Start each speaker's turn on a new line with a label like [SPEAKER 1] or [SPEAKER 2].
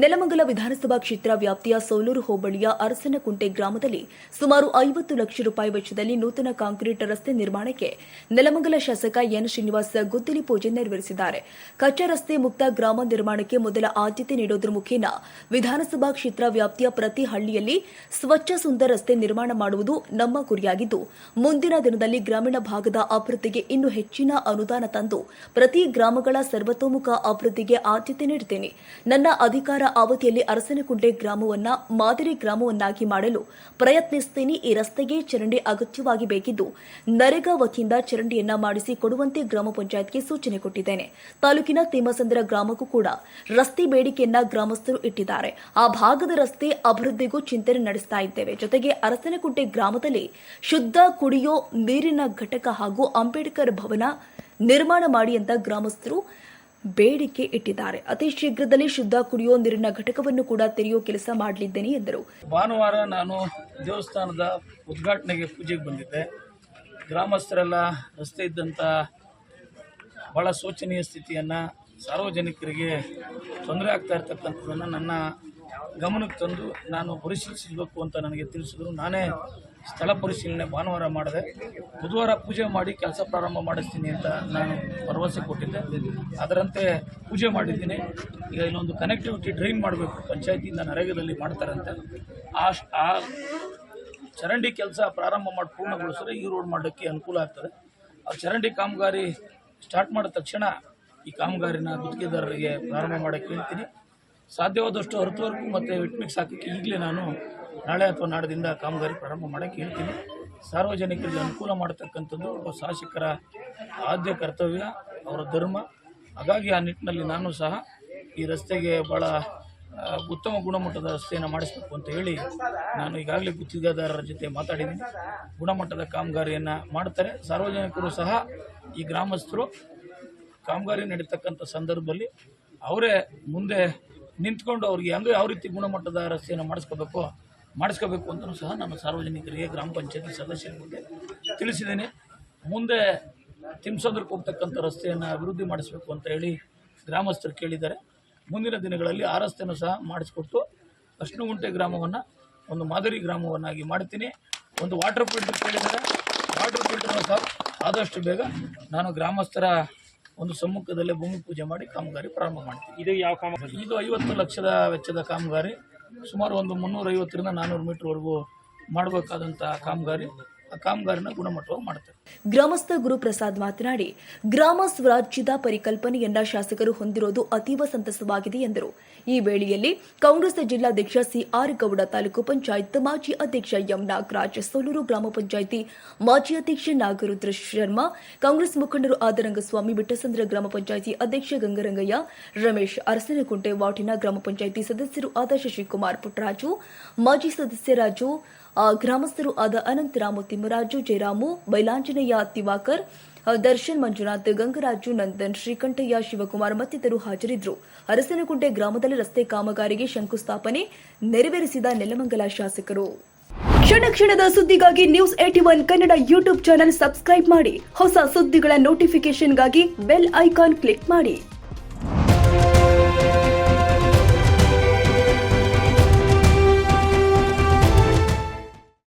[SPEAKER 1] ನೆಲಮಂಗಲ ವಿಧಾನಸಭಾ ಕ್ಷೇತ್ರ ವ್ಯಾಪ್ತಿಯ ಸೋಲೂರು ಹೋಬಳಿಯ ಅರಸನಕುಂಟೆ ಗ್ರಾಮದಲ್ಲಿ ಸುಮಾರು ಐವತ್ತು ಲಕ್ಷ ರೂಪಾಯಿ ವೆಚ್ಚದಲ್ಲಿ ನೂತನ ಕಾಂಕ್ರೀಟ್ ರಸ್ತೆ ನಿರ್ಮಾಣಕ್ಕೆ ನೆಲಮಂಗಲ ಶಾಸಕ ಎನ್ ಶ್ರೀನಿವಾಸ್ ಗುದ್ದಲಿ ಪೂಜೆ ನೆರವೇರಿಸಿದ್ದಾರೆ. ಕಚ್ಚಾ ರಸ್ತೆ ಮುಕ್ತ ಗ್ರಾಮ ನಿರ್ಮಾಣಕ್ಕೆ ಮೊದಲ ಆದ್ಯತೆ ನೀಡೋದ್ರ ಮುಖೇನ ವಿಧಾನಸಭಾ ಕ್ಷೇತ್ರ ವ್ಯಾಪ್ತಿಯ ಪ್ರತಿ ಹಳ್ಳಿಯಲ್ಲಿ ಸ್ವಚ್ಛ ಸುಂದರ ರಸ್ತೆ ನಿರ್ಮಾಣ ಮಾಡುವುದು ನಮ್ಮ ಗುರಿಯಾಗಿದ್ದು, ಮುಂದಿನ ದಿನದಲ್ಲಿ ಗ್ರಾಮೀಣ ಭಾಗದ ಅಭಿವೃದ್ಧಿಗೆ ಇನ್ನೂ ಹೆಚ್ಚಿನ ಅನುದಾನ ತಂದು ಪ್ರತಿ ಗ್ರಾಮಗಳ ಸರ್ವತೋಮುಖ ಅಭಿವೃದ್ಧಿಗೆ ಆದ್ಯತೆ ನೀಡುತ್ತೇನೆ ನನ್ನ ಅಧಿಕಾರ ಅವಧಿಯಲ್ಲಿ ಅರಸನಕುಂಟೆ ಗ್ರಾಮವನ್ನ ಮಾದರಿ ಗ್ರಾಮವನ್ನಾಗಿ ಮಾಡಲು ಪ್ರಯತ್ನಿಸುತ್ತೇನೆ ಈ ರಸ್ತೆಗೆ ಚರಂಡಿ ಅಗತ್ಯವಾಗಿ ಬೇಕಿದ್ದು ನರೇಗಾ ವತಿಯಿಂದ ಚರಂಡಿಯನ್ನ ಮಾಡಿಸಿ ಕೊಡುವಂತೆ ಗ್ರಾಮ ಪಂಚಾಯತ್ಗೆ ಸೂಚನೆ ಕೊಟ್ಟಿದ್ದೇನೆ. ತಾಲೂಕಿನ ತಿಮ್ಮಸಂದ್ರ ಗ್ರಾಮಕ್ಕೂ ಕೂಡ ರಸ್ತೆ ಬೇಡಿಕೆಯನ್ನ ಗ್ರಾಮಸ್ಥರು ಇಟ್ಟಿದ್ದಾರೆ. ಆ ಭಾಗದ ರಸ್ತೆ ಅಭಿವೃದ್ಧಿಗೂ ಚಿಂತನೆ ನಡೆಸ್ತಾ ಇದ್ದೇವೆ. ಜೊತೆಗೆ ಅರಸನಕುಂಟೆ ಗ್ರಾಮದಲ್ಲಿ ಶುದ್ಧ ಕುಡಿಯೋ ನೀರಿನ ಘಟಕ ಹಾಗೂ ಅಂಬೇಡ್ಕರ್ ಭವನ ನಿರ್ಮಾಣ ಮಾಡಿ ಅಂತ ಗ್ರಾಮಸ್ಥರು ಬೇಡಿಕೆ ಇಟ್ಟಿದ್ದಾರೆ. ಅತಿ ಶೀಘ್ರದಲ್ಲಿ ಶುದ್ಧ ಕುಡಿಯೋ ನೀರಿನ ಘಟಕವನ್ನು ಕೂಡ ತೆರೆಯುವ ಕೆಲಸ ಮಾಡಲಿದ್ದೇನೆ ಎಂದರು.
[SPEAKER 2] ಭಾನುವಾರ ನಾನು ದೇವಸ್ಥಾನದ ಉದ್ಘಾಟನೆಗೆ ಪೂಜೆಗೆ ಬಂದಿದ್ದೆ. ಗ್ರಾಮಸ್ಥರೆಲ್ಲ ರಸ್ತೆ ಇದ್ದಂಥ ಭಾಳ ಶೋಚನೀಯ ಸ್ಥಿತಿಯನ್ನು ಸಾರ್ವಜನಿಕರಿಗೆ ತೊಂದರೆ ಆಗ್ತಾ ಇರ್ತಕ್ಕಂಥದ್ದನ್ನು ನನ್ನ ಗಮನಕ್ಕೆ ತಂದು ನಾನು ಪರಿಶೀಲಿಸಬೇಕು ಅಂತ ನನಗೆ ತಿಳಿಸಿದ್ರು. ನಾನೇ ಸ್ಥಳ ಪರಿಶೀಲನೆ ಭಾನುವಾರ ಮಾಡಿದೆ ಬುಧವಾರ ಪೂಜೆ ಮಾಡಿ ಕೆಲಸ ಪ್ರಾರಂಭ ಮಾಡಿಸ್ತೀನಿ ಅಂತ ನಾನು ಭರವಸೆ ಕೊಟ್ಟಿದ್ದೆ. ಅದರಂತೆ ಪೂಜೆ ಮಾಡಿದ್ದೀನಿ. ಈಗ ಇಲ್ಲೊಂದು ಕನೆಕ್ಟಿವಿಟಿ ಡ್ರೈನ್ ಮಾಡಬೇಕು. ಪಂಚಾಯತಿಯಿಂದ ನರೇಗಾದಲ್ಲಿ ಮಾಡ್ತಾರಂತೆ. ಆ ಆ ಚರಂಡಿ ಕೆಲಸ ಪ್ರಾರಂಭ ಮಾಡಿ ಪೂರ್ಣಗೊಳಿಸಿದ್ರೆ ಈ ರೋಡ್ ಮಾಡೋಕ್ಕೆ ಅನುಕೂಲ ಆಗ್ತದೆ. ಆ ಚರಂಡಿ ಕಾಮಗಾರಿ ಸ್ಟಾರ್ಟ್ ಮಾಡಿದ ತಕ್ಷಣ ಈ ಕಾಮಗಾರಿನ ಗುತ್ತಿಗೆದಾರರಿಗೆ ಪ್ರಾರಂಭ ಮಾಡೋಕ್ಕೆ ಹೇಳ್ತೀನಿ. ಸಾಧ್ಯವಾದಷ್ಟು ಹೊರತುವರೆಗೂ ಮತ್ತು ವಿಟ್ಮಿಕ್ಸ್ ಹಾಕೋಕ್ಕೆ ಈಗಲೇ ನಾನು ನಾಳೆ ಅಥವಾ ನಾಡದಿಂದ ಕಾಮಗಾರಿ ಪ್ರಾರಂಭ ಮಾಡೋಕ್ಕೆ ಹೇಳ್ತೀನಿ. ಸಾರ್ವಜನಿಕರಿಗೆ ಅನುಕೂಲ ಮಾಡತಕ್ಕಂಥದ್ದು ಒಬ್ಬ ಶಾಸಕರ ಆದ್ಯ ಕರ್ತವ್ಯ, ಅವರ ಧರ್ಮ. ಹಾಗಾಗಿ ಆ ನಿಟ್ಟಿನಲ್ಲಿ ನಾನು ಸಹ ಈ ರಸ್ತೆಗೆ ಭಾಳ ಉತ್ತಮ ಗುಣಮಟ್ಟದ ರಸ್ತೆಯನ್ನು ಮಾಡಿಸ್ಬೇಕು ಅಂತ ಹೇಳಿ ನಾನು ಈಗಾಗಲೇ ಗುತ್ತಿಗೆದಾರರ ಜೊತೆ ಮಾತಾಡಿದ್ದೀನಿ. ಗುಣಮಟ್ಟದ ಕಾಮಗಾರಿಯನ್ನು ಮಾಡ್ತಾರೆ. ಸಾರ್ವಜನಿಕರು ಸಹ ಈ ಗ್ರಾಮಸ್ಥರು ಕಾಮಗಾರಿ ನಡೀತಕ್ಕಂಥ ಸಂದರ್ಭದಲ್ಲಿ ಅವರೇ ಮುಂದೆ ನಿಂತ್ಕೊಂಡು ಅವ್ರಿಗೆ ಹೆಂಗೆ ಯಾವ ರೀತಿ ಗುಣಮಟ್ಟದ ರಸ್ತೆಯನ್ನು ಮಾಡಿಸ್ಕೋಬೇಕು ಮಾಡಿಸ್ಕೋಬೇಕು ಅಂತಲೂ ಸಹ ನಾನು ಸಾರ್ವಜನಿಕರಿಗೆ ಗ್ರಾಮ ಪಂಚಾಯತಿ ಬಗ್ಗೆ ತಿಳಿಸಿದ್ದೇನೆ. ಮುಂದೆ ತಿಮ್ಸಂದ್ರಕ್ಕೆ ಹೋಗ್ತಕ್ಕಂಥ ರಸ್ತೆಯನ್ನು ಅಭಿವೃದ್ಧಿ ಮಾಡಿಸ್ಬೇಕು ಅಂತ ಹೇಳಿ ಗ್ರಾಮಸ್ಥರು ಕೇಳಿದ್ದಾರೆ. ಮುಂದಿನ ದಿನಗಳಲ್ಲಿ ಆ ರಸ್ತೆಯನ್ನು ಸಹ ಮಾಡಿಸ್ಕೊಟ್ಟು ಅಷ್ಣುಗುಂಟೆ ಗ್ರಾಮವನ್ನು ಒಂದು ಮಾದರಿ ಗ್ರಾಮವನ್ನಾಗಿ ಮಾಡ್ತೀನಿ. ಒಂದು ವಾಟರ್ ಫಿಲ್ಟರ್ ಕೇಳಿದ್ದಾರೆ. ವಾಟರ್ ಫಿಲ್ಟರ್ನ ಸಹ ಆದಷ್ಟು ಬೇಗ ನಾನು ಗ್ರಾಮಸ್ಥರ ಒಂದು ಸಮ್ಮುಖದಲ್ಲೇ ಭೂಮಿ ಪೂಜೆ ಮಾಡಿ ಕಾಮಗಾರಿ ಪ್ರಾರಂಭ ಮಾಡ್ತೀನಿ.
[SPEAKER 3] ಇದು ಯಾವ ಕಾಮಗಾರಿ?
[SPEAKER 2] ಇದು ಐವತ್ತು ಲಕ್ಷದ ವೆಚ್ಚದ ಕಾಮಗಾರಿ. ಸುಮಾರು ಒಂದು ಮುನ್ನೂರೈವತ್ತರಿಂದ ನಾನ್ನೂರು ಮೀಟರ್ವರೆಗೂ ಮಾಡಬೇಕಾದಂಥ ಕಾಮಗಾರಿ. ಕಾಮಗಾರಿನ ಗುಣಮಟ್ಟವಾಗಿ ಮಾಡ್ತಾರೆ
[SPEAKER 1] ಗ್ರಾಮಸ್ಥ ಗುರುಪ್ರಸಾದ್ ಮಾತನಾಡಿ ಗ್ರಾಮ ಸ್ವರಾಜ್ಯದ ಪರಿಕಲ್ಪನೆಯನ್ನ ಶಾಸಕರು ಹೊಂದಿರೋದು ಅತೀವ ಸಂತಸವಾಗಿದೆ ಎಂದರು. ಈ ವೇಳೆಯಲ್ಲಿ ಕಾಂಗ್ರೆಸ್ ಜಿಲ್ಲಾಧ್ಯಕ್ಷ ಸಿಆರ್ ಗೌಡ, ತಾಲೂಕು ಪಂಚಾಯತ್ ಮಾಜಿ ಅಧ್ಯಕ್ಷ ಎಂ ನಾಗರಾಜ್ ಸೋಲೂರು ಗ್ರಾಮ ಪಂಚಾಯಿತಿ ಮಾಜಿ ಅಧ್ಯಕ್ಷ ನಾಗರುದ್ರ ಶರ್ಮಾ, ಕಾಂಗ್ರೆಸ್ ಮುಖಂಡರು ಆದರಂಗಸ್ವಾಮಿ, ಬಿಟ್ಟಸಂದ್ರ ಗ್ರಾಮ ಪಂಚಾಯಿತಿ ಅಧ್ಯಕ್ಷ ಗಂಗರಂಗಯ್ಯ, ರಮೇಶ್ ಅರಸನಕುಂಟೆ ವಾಟಿನ ಗ್ರಾಮ ಪಂಚಾಯಿತಿ ಸದಸ್ಯರು ಆದ ಶಶಿಕುಮಾರ್ ಪುಟ್ಟರಾಜು, ಮಾಜಿ ಸದಸ್ಯರಾಜು ಆ, ಗ್ರಾಮಸ್ಥರು ಆದ ಅನಂತರಾಮು ತಿಮ್ಮರಾಜು ಜಯರಾಮು ಬೈಲಾಂಜನೇಯ ತಿವಾಕರ್ ದರ್ಶನ್ ಮಂಜುನಾಥ್ ಗಂಗರಾಜು ನಂದನ್ ಶ್ರೀಕಂಠಯ್ಯ ಶಿವಕುಮಾರ್ ಮತ್ತಿತರರು ಹಾಜರಿದ್ದರು ಅರಸಿನಕುಂಟೆ ಗ್ರಾಮದಲ್ಲಿ ರಸ್ತೆ ಕಾಮಗಾರಿಗೆ ಶಂಕುಸ್ಥಾಪನೆ ನೆರವೇರಿಸಿದ ನೆಲಮಂಗಲ ಶಾಸಕರು. ಕ್ಷಣ ಕ್ಷಣದ ಸುದ್ದಿಗಾಗಿ news eighty one Kannada YouTube channel subscribe ಮಾಡಿ. ಹೊಸ ಸುದ್ದಿಗಳ ನೋಟಿಫಿಕೇಶನ್ಗಾಗಿ ಬೆಲ್ ಐಕಾನ್ ಕ್ಲಿಕ್ ಮಾಡಿ.